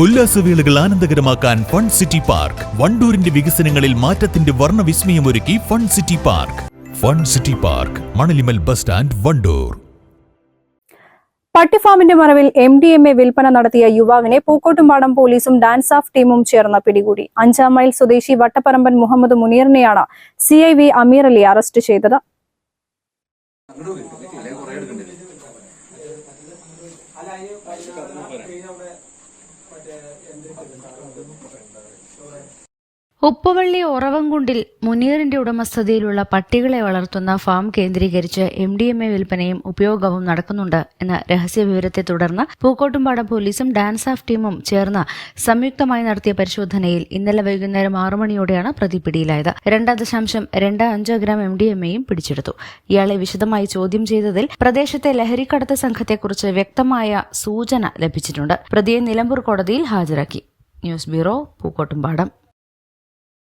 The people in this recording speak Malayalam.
ഉല്ലാസവേളകൾ ആനന്ദകരമാക്കാൻ ഫൺ സിറ്റി പാർക്ക്. വണ്ടൂരിന്റെ വികസനങ്ങളിൽ മാറ്റത്തിന്റെ വർണവിസ്മയമൊരുക്കി fun city park. Fun city park Manalimal bus stand Wandoor. പട്ടിഫാമിന്റെ മറവിൽ എം ഡി എം എ വിൽപ്പന നടത്തിയ യുവാവിനെ പൂക്കോട്ടുംപാടം പോലീസും ഡാൻസ് ഓഫ് ടീമും ചേർന്ന് പിടികൂടി. അഞ്ചാം മൈൽ സ്വദേശി Vattapparamban Muhammad മുനീറിനെയാണ് C I V Ameer Ali arrest ചെയ്തത്. മറ്റേ എന്തൊക്കെ ഉപ്പുവള്ളി ഉറവംകുണ്ടിൽ മുനീറിന്റെ ഉടമസ്ഥതയിലുള്ള പട്ടികളെ വളർത്തുന്ന ഫാം കേന്ദ്രീകരിച്ച് എം ഡി എം എ വിൽപ്പനയും ഉപയോഗവും നടക്കുന്നുണ്ട് എന്ന രഹസ്യ വിവരത്തെ തുടർന്ന് പൂക്കോട്ടുംപാടം പോലീസും ഡാൻസ് ഓഫ് ടീമും ചേർന്ന് സംയുക്തമായി നടത്തിയ പരിശോധനയിൽ ഇന്നലെ വൈകുന്നേരം ആറു മണിയോടെയാണ് പ്രതി പിടിയിലായത് രണ്ട് ദശാംശം രണ്ട് അഞ്ച് ഗ്രാം എം ഡി എം എയും പിടിച്ചെടുത്തു. ഇയാളെ വിശദമായി ചോദ്യം ചെയ്തതിൽ പ്രദേശത്തെ ലഹരിക്കടത്ത് സംഘത്തെക്കുറിച്ച് വ്യക്തമായ സൂചന ലഭിച്ചിട്ടുണ്ട്. പ്രതിയെ നിലമ്പൂർ കോടതിയിൽ ഹാജരാക്കി. News bureau Pookkottumpadam.